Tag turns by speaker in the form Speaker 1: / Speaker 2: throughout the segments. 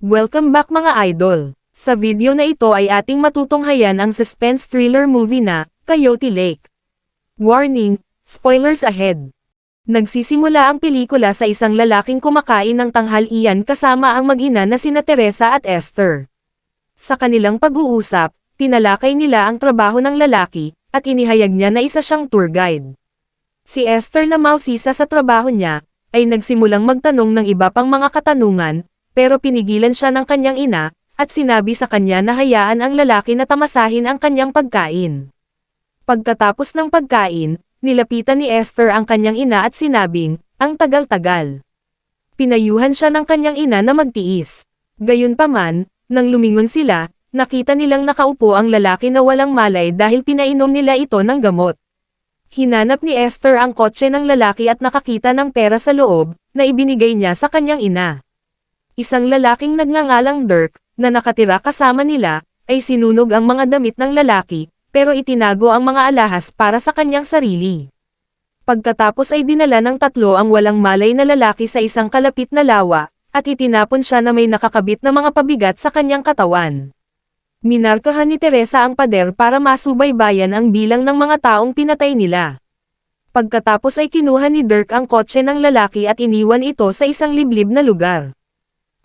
Speaker 1: Welcome back mga idol! Sa video na ito ay ating matutunghayan ang suspense thriller movie na, Coyote Lake. Warning, spoilers ahead. Nagsisimula ang pelikula sa isang lalaking kumakain ng tanghalian kasama ang mag-ina na sina Teresa at Esther. Sa kanilang pag-uusap, tinalakay nila ang trabaho ng lalaki, at inihayag niya na isa siyang tour guide. Si Esther na mausisa sa trabaho niya, ay nagsimulang magtanong ng iba pang mga katanungan, pero pinigilan siya ng kanyang ina, at sinabi sa kanya na hayaan ang lalaki na tamasahin ang kanyang pagkain. Pagkatapos ng pagkain, nilapitan ni Esther ang kanyang ina at sinabing, ang tagal-tagal. Pinayuhan siya ng kanyang ina na magtiis. Gayunpaman, nang lumingon sila, nakita nilang nakaupo ang lalaki na walang malay dahil pinainom nila ito ng gamot. Hinanap ni Esther ang kotse ng lalaki at nakakita ng pera sa loob, na ibinigay niya sa kanyang ina. Isang lalaking nagngangalang Dirk, na nakatira kasama nila, ay sinunog ang mga damit ng lalaki, pero itinago ang mga alahas para sa kanyang sarili. Pagkatapos ay dinala ng tatlo ang walang malay na lalaki sa isang kalapit na lawa, at itinapon siya na may nakakabit na mga pabigat sa kanyang katawan. Minarkahan ni Teresa ang pader para masubaybayan ang bilang ng mga taong pinatay nila. Pagkatapos ay kinuha ni Dirk ang kotse ng lalaki at iniwan ito sa isang liblib na lugar.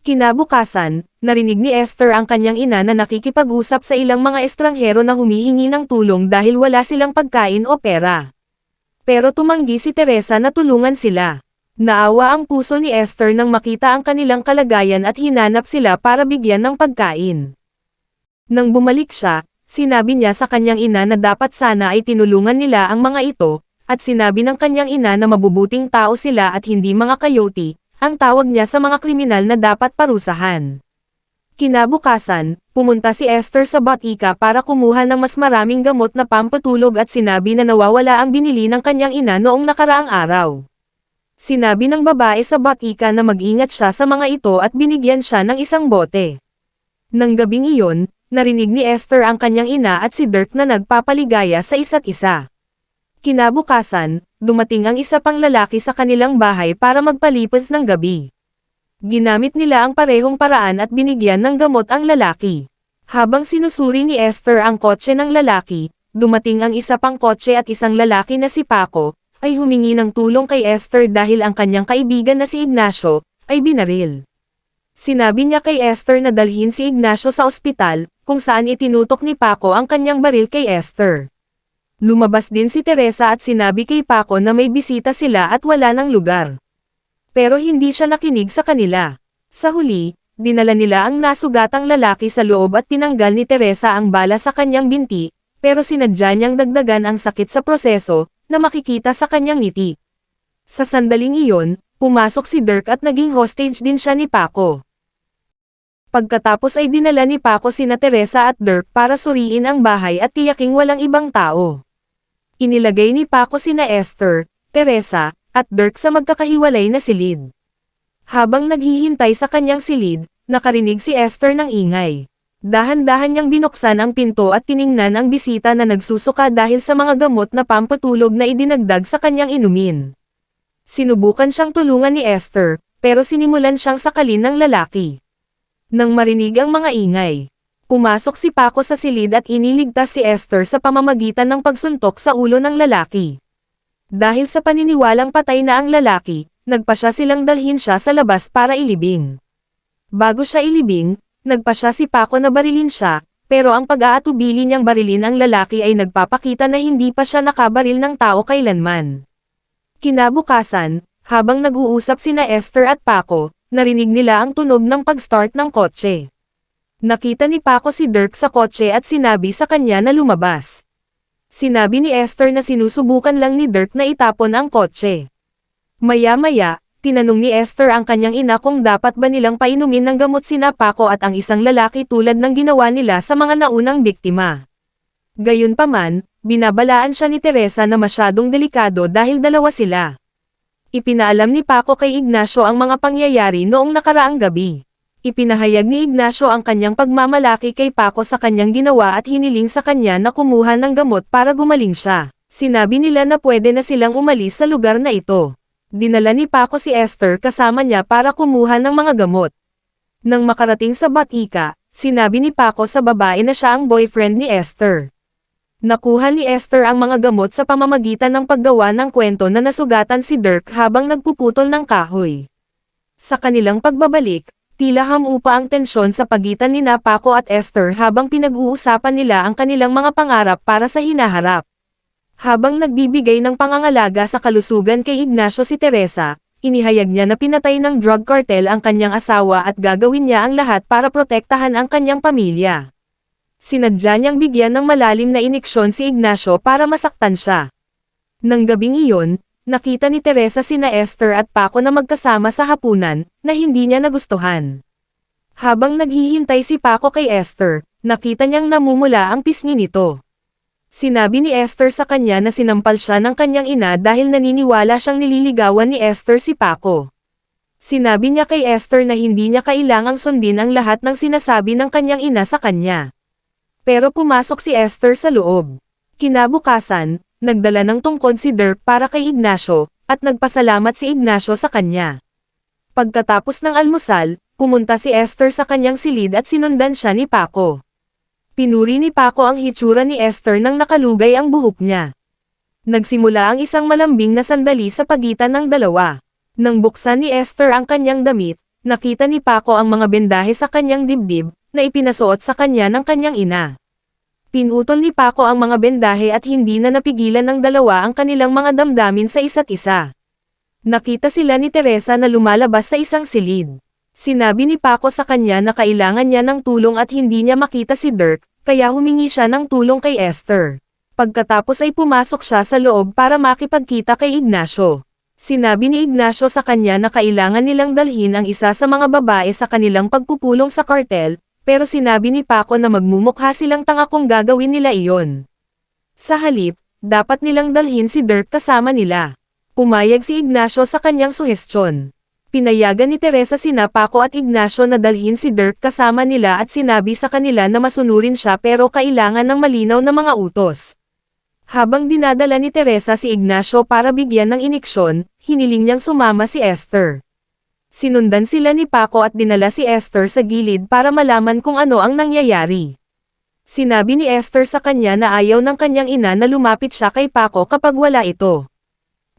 Speaker 1: Kinabukasan, narinig ni Esther ang kanyang ina na nakikipag-usap sa ilang mga estranghero na humihingi ng tulong dahil wala silang pagkain o pera. Pero tumanggi si Teresa na tulungan sila. Naawa ang puso ni Esther nang makita ang kanilang kalagayan at hinanap sila para bigyan ng pagkain. Nang bumalik siya, sinabi niya sa kanyang ina na dapat sana ay tinulungan nila ang mga ito, at sinabi ng kanyang ina na mabubuting tao sila at hindi mga coyote, ang tawag niya sa mga kriminal na dapat parusahan. Kinabukasan, pumunta si Esther sa Batika para kumuha ng mas maraming gamot na pampatulog at sinabi na nawawala ang binili ng kanyang ina noong nakaraang araw. Sinabi ng babae sa Batika na mag-ingat siya sa mga ito at binigyan siya ng isang bote. Nang gabing iyon, narinig ni Esther ang kanyang ina at si Dirk na nagpapaligaya sa isa't isa. Kinabukasan, dumating ang isa pang lalaki sa kanilang bahay para magpalipas ng gabi. Ginamit nila ang parehong paraan at binigyan ng gamot ang lalaki. Habang sinusuri ni Esther ang kotse ng lalaki, dumating ang isa pang kotse at isang lalaki na si Paco, ay humingi ng tulong kay Esther dahil ang kanyang kaibigan na si Ignacio, ay binaril. Sinabi niya kay Esther na dalhin si Ignacio sa ospital, kung saan itinutok ni Paco ang kanyang baril kay Esther. Lumabas din si Teresa at sinabi kay Paco na may bisita sila at wala ng lugar. Pero hindi siya nakinig sa kanila. Sa huli, dinala nila ang nasugatang lalaki sa loob at tinanggal ni Teresa ang bala sa kanyang binti, pero sinadya niyang dagdagan ang sakit sa proseso, na makikita sa kanyang ngiti. Sa sandaling iyon, pumasok si Dirk at naging hostage din siya ni Paco. Pagkatapos ay dinala ni Paco sina Teresa at Dirk para suriin ang bahay at tiyaking walang ibang tao. Inilagay ni Paco sina Esther, Teresa, at Dirk sa magkakahiwalay na silid. Habang naghihintay sa kanyang silid, nakarinig si Esther ng ingay. Dahan-dahan niyang binuksan ang pinto at tiningnan ang bisita na nagsusuka dahil sa mga gamot na pampatulog na idinagdag sa kanyang inumin. Sinubukan siyang tulungan ni Esther, pero sinimulan siyang sakalin ng lalaki. Nang marinig ang mga ingay, pumasok si Paco sa silid at iniligtas si Esther sa pamamagitan ng pagsuntok sa ulo ng lalaki. Dahil sa paniniwalang patay na ang lalaki, nagpa siya silang dalhin siya sa labas para ilibing. Bago siya ilibing, nagpa siya si Paco na barilin siya, pero ang pag-aatubili niyang barilin ang lalaki ay nagpapakita na hindi pa siya nakabaril ng tao kailanman. Kinabukasan, habang nag-uusap sina Esther at Paco, narinig nila ang tunog ng pag-start ng kotse. Nakita ni Paco si Dirk sa kotse at sinabi sa kanya na lumabas. Sinabi ni Esther na sinusubukan lang ni Dirk na itapon ang kotse. Maya-maya, tinanong ni Esther ang kanyang ina kung dapat ba nilang painumin ng gamot sina Paco at ang isang lalaki tulad ng ginawa nila sa mga naunang biktima. Gayunpaman, binabalaan siya ni Teresa na masyadong delikado dahil dalawa sila. Ipinaalam ni Paco kay Ignacio ang mga pangyayari noong nakaraang gabi. Ipinahayag ni Ignacio ang kanyang pagmamalaki kay Paco sa kanyang ginawa at hiniling sa kanya na kumuha ng gamot para gumaling siya. Sinabi nila na pwede na silang umalis sa lugar na ito. Dinala ni Paco si Esther kasama niya para kumuha ng mga gamot. Nang makarating sa Batika, sinabi ni Paco sa babae na siya ang boyfriend ni Esther. Nakuha ni Esther ang mga gamot sa pamamagitan ng paggawa ng kwento na nasugatan si Dirk habang nagpuputol ng kahoy. Sa kanilang pagbabalik, tila hamupa ang tensyon sa pagitan ni Paco at Esther habang pinag-uusapan nila ang kanilang mga pangarap para sa hinaharap. Habang nagbibigay ng pangangalaga sa kalusugan kay Ignacio si Teresa, inihayag niya na pinatay ng drug cartel ang kanyang asawa at gagawin niya ang lahat para protektahan ang kanyang pamilya. Sinadya niyang bigyan ng malalim na iniksyon si Ignacio para masaktan siya. Nang gabing iyon, nakita ni Teresa sina Esther at Paco na magkasama sa hapunan, na hindi niya nagustuhan. Habang naghihintay si Paco kay Esther, nakita niyang namumula ang pisngi nito. Sinabi ni Esther sa kanya na sinampal siya ng kanyang ina dahil naniniwala siyang nililigawan ni Esther si Paco. Sinabi niya kay Esther na hindi niya kailangang sundin ang lahat ng sinasabi ng kanyang ina sa kanya. Pero pumasok si Esther sa loob. Kinabukasan, nagdala ng tungkod si Dirk para kay Ignacio, at nagpasalamat si Ignacio sa kanya. Pagkatapos ng almusal, pumunta si Esther sa kanyang silid at sinundan siya ni Paco. Pinuri ni Paco ang hitsura ni Esther nang nakalugay ang buhok niya. Nagsimula ang isang malambing na sandali sa pagitan ng dalawa. Nang buksan ni Esther ang kanyang damit, nakita ni Paco ang mga bendahe sa kanyang dibdib, na ipinasuot sa kanya ng kanyang ina. Pinutol ni Paco ang mga bendahe at hindi na napigilan ng dalawa ang kanilang mga damdamin sa isa't isa. Nakita sila ni Teresa na lumalabas sa isang silid. Sinabi ni Paco sa kanya na kailangan niya ng tulong at hindi niya makita si Dirk, kaya humingi siya ng tulong kay Esther. Pagkatapos ay pumasok siya sa loob para makipagkita kay Ignacio. Sinabi ni Ignacio sa kanya na kailangan nilang dalhin ang isa sa mga babae sa kanilang pagpupulong sa kartel, pero sinabi ni Paco na magmumukha silang tanga kung gagawin nila iyon. Sa halip, dapat nilang dalhin si Dirk kasama nila. Pumayag si Ignacio sa kanyang suhestyon. Pinayagan ni Teresa sina Paco at Ignacio na dalhin si Dirk kasama nila at sinabi sa kanila na masunurin siya pero kailangan ng malinaw na mga utos. Habang dinadala ni Teresa si Ignacio para bigyan ng iniksyon, hiniling niyang sumama si Esther. Sinundan sila ni Paco at dinala si Esther sa gilid para malaman kung ano ang nangyayari. Sinabi ni Esther sa kanya na ayaw ng kanyang ina na lumapit siya kay Paco kapag wala ito.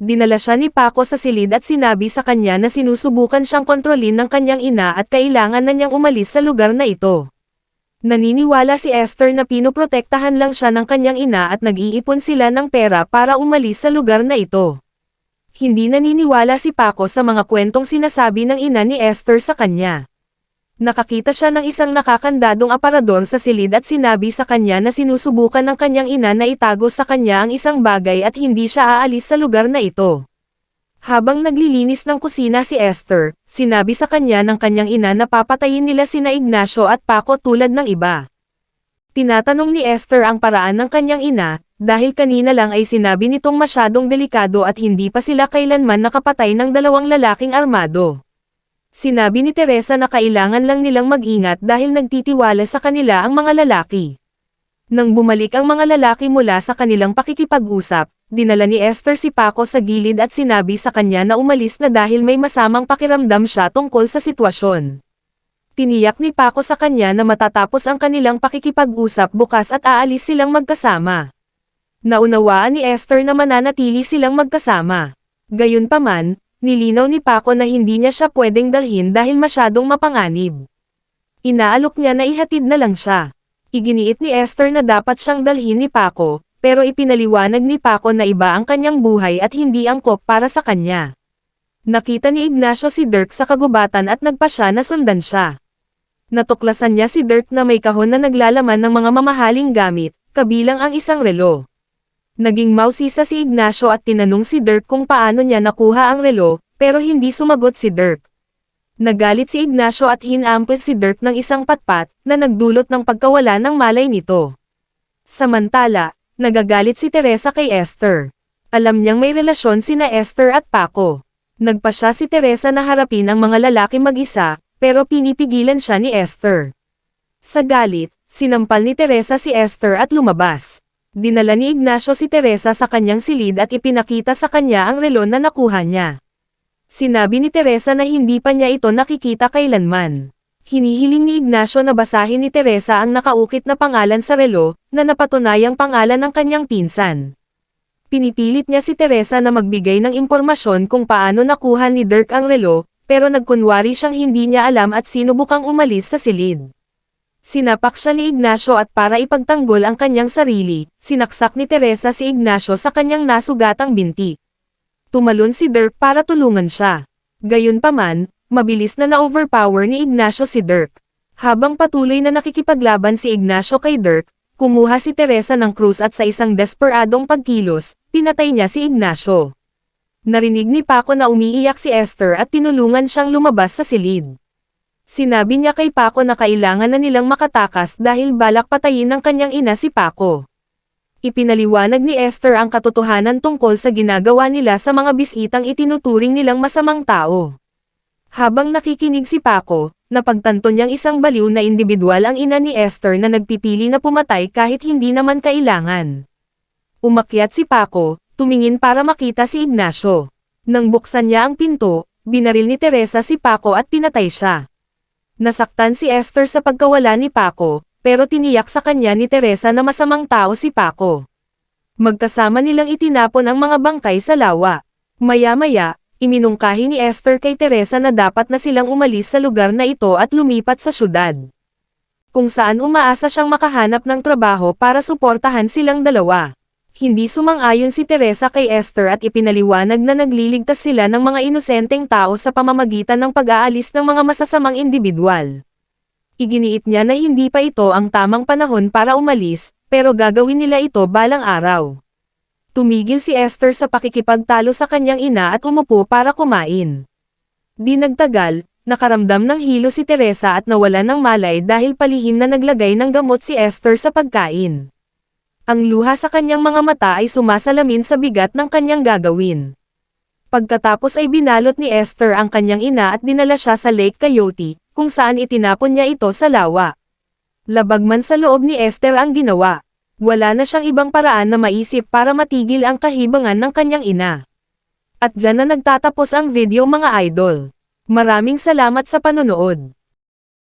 Speaker 1: Dinala siya ni Paco sa silid at sinabi sa kanya na sinusubukan siyang kontrolin ng kanyang ina at kailangan na niyang umalis sa lugar na ito. Naniniwala si Esther na pinoprotektahan lang siya ng kanyang ina at nag-iipon sila ng pera para umalis sa lugar na ito. Hindi naniniwala si Paco sa mga kwentong sinasabi ng ina ni Esther sa kanya. Nakakita siya ng isang nakakandadong aparador sa silid at sinabi sa kanya na sinusubukan ng kanyang ina na itago sa kanya ang isang bagay at hindi siya aalis sa lugar na ito. Habang naglilinis ng kusina si Esther, sinabi sa kanya ng kanyang ina na papatayin nila sina Ignacio at Paco tulad ng iba. Tinatanong ni Esther ang paraan ng kanyang ina, dahil kanina lang ay sinabi nitong masyadong delikado at hindi pa sila kailanman nakapatay ng dalawang lalaking armado. Sinabi ni Teresa na kailangan lang nilang mag-ingat dahil nagtitiwala sa kanila ang mga lalaki. Nang bumalik ang mga lalaki mula sa kanilang pakikipag-usap, dinala ni Esther si Paco sa gilid at sinabi sa kanya na umalis na dahil may masamang pakiramdam siya tungkol sa sitwasyon. Tiniyak ni Paco sa kanya na matatapos ang kanilang pakikipag-usap bukas at aalis silang magkasama. Naunawaan ni Esther na mananatili silang magkasama. Gayunpaman, nilinaw ni Paco na hindi niya siya pwedeng dalhin dahil masyadong mapanganib. Inaalok niya na ihatid na lang siya. Iginiit ni Esther na dapat siyang dalhin ni Paco, pero ipinaliwanag ni Paco na iba ang kanyang buhay at hindi angkop para sa kanya. Nakita ni Ignacio si Dirk sa kagubatan at nagpa siya na sundan siya. Natuklasan niya si Dirk na may kahon na naglalaman ng mga mamahaling gamit, kabilang ang isang relo. Naging mausisa si Ignacio at tinanong si Dirk kung paano niya nakuha ang relo, pero hindi sumagot si Dirk. Nagalit si Ignacio at hinampes si Dirk ng isang patpat, na nagdulot ng pagkawala ng malay nito. Samantala, nagagalit si Teresa kay Esther. Alam niyang may relasyon sina Esther at Paco. Nagpa siya si Teresa na harapin ang mga lalaki mag-isa, pero pinipigilan siya ni Esther. Sa galit, sinampal ni Teresa si Esther at lumabas. Dinala ni Ignacio si Teresa sa kanyang silid at ipinakita sa kanya ang relo na nakuha niya. Sinabi ni Teresa na hindi pa niya ito nakikita kailanman. Hinihiling ni Ignacio na basahin ni Teresa ang nakaukit na pangalan sa relo, na napatunayang pangalan ng kanyang pinsan. Pinipilit niya si Teresa na magbigay ng impormasyon kung paano nakuha ni Dirk ang relo, pero nagkunwari siyang hindi niya alam at sinubukang umalis sa silid. Sinapak siya ni Ignacio at para ipagtanggol ang kanyang sarili, sinaksak ni Teresa si Ignacio sa kanyang nasugatang binti. Tumalon si Dirk para tulungan siya. Gayunpaman, mabilis na na-overpower ni Ignacio si Dirk. Habang patuloy na nakikipaglaban si Ignacio kay Dirk, kumuha si Teresa ng krus at sa isang desperadong pagkilos, pinatay niya si Ignacio. Narinig ni Paco na umiiyak si Esther at tinulungan siyang lumabas sa silid. Sinabi niya kay Paco na kailangan na nilang makatakas dahil balak patayin ng kanyang ina si Paco. Ipinaliwanag ni Esther ang katotohanan tungkol sa ginagawa nila sa mga bisitang itinuturing nilang masamang tao. Habang nakikinig si Paco, napagtanto niyang isang baliw na individual ang ina ni Esther na nagpipili na pumatay kahit hindi naman kailangan. Umakyat si Paco, tumingin para makita si Ignacio. Nang buksan niya ang pinto, binaril ni Teresa si Paco at pinatay siya. Nasaktan si Esther sa pagkawala ni Paco, pero tiniyak sa kanya ni Teresa na masamang tao si Paco. Magkasama nilang itinapon ang mga bangkay sa lawa. Maya-maya, iminungkahi ni Esther kay Teresa na dapat na silang umalis sa lugar na ito at lumipat sa syudad. Kung saan umaasa siyang makahanap ng trabaho para suportahan silang dalawa. Hindi sumang-ayon si Teresa kay Esther at ipinaliwanag na nagliligtas sila ng mga inosenteng tao sa pamamagitan ng pag-aalis ng mga masasamang individual. Iginiit niya na hindi pa ito ang tamang panahon para umalis, pero gagawin nila ito balang araw. Tumigil si Esther sa pakikipagtalo sa kanyang ina at umupo para kumain. Di nagtagal, nakaramdam ng hilo si Teresa at nawala ng malay dahil palihim na naglagay ng gamot si Esther sa pagkain. Ang luha sa kanyang mga mata ay sumasalamin sa bigat ng kanyang gagawin. Pagkatapos ay binalot ni Esther ang kanyang ina at dinala siya sa Lake Coyote, kung saan itinapon niya ito sa lawa. Labag man sa loob ni Esther ang ginawa. Wala na siyang ibang paraan na maisip para matigil ang kahibangan ng kanyang ina. At dyan na nagtatapos ang video mga idol. Maraming salamat sa panonood.